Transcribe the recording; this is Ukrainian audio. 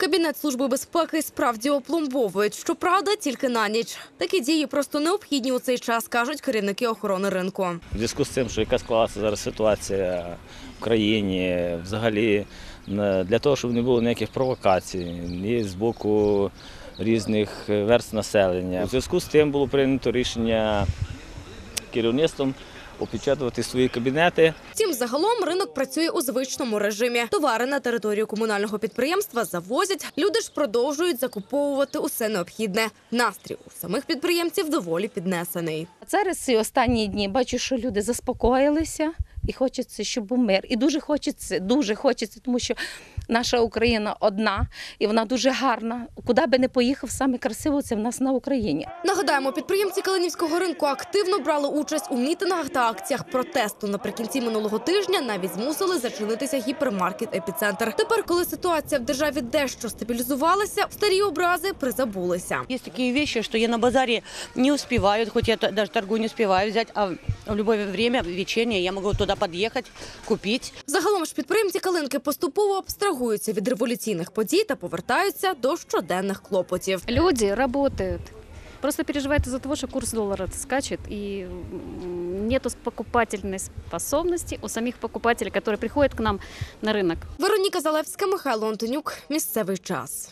Кабінет служби безпеки справді опломбовують. Щоправда, тільки на ніч. Такі дії просто необхідні у цей час, кажуть керівники охорони ринку. В зв'язку з тим, що яка склалася зараз ситуація в країні, взагалі для того, щоб не було ніяких провокацій, ні з боку різних верств населення. У зв'язку з тим було прийнято рішення керівництвом опечатувати свої кабінети. Втім, загалом ринок працює у звичному режимі. Товари на територію комунального підприємства завозять. Люди ж продовжують закуповувати усе необхідне. Настрій у самих підприємців доволі піднесений. Зараз ці останні дні бачу, що люди заспокоїлися і хочеться, щоб був мир. І дуже хочеться, дуже хочеться, тому що наша Україна одна і вона дуже гарна. Куди би не поїхав, саме красиво це в нас на Україні. Нагадаємо, підприємці Калинівського ринку активно брали участь у мітингах та акціях протесту. Наприкінці минулого тижня навіть змусили зачинитися гіпермаркет епіцентр. Тепер, коли ситуація в державі дещо стабілізувалася, старі образи призабулися. Есть такие вещи, что я на базаре не успеваю, хоть я даже торгую не успеваю взять, а в любое время вечернее я могу туда подъехать, купить. Загалом ж підприємці Калинки поступово абстрагуються від революційних подій та повертаються до щоденних клопотів. Люди работают. Просто переживают из-за того, что курс доллара скачет, и м, нету покупательной способности у самих покупателей, которые приходят к нам на рынок. Вероніка Залевська, Михайло Антонюк. Місцевий час.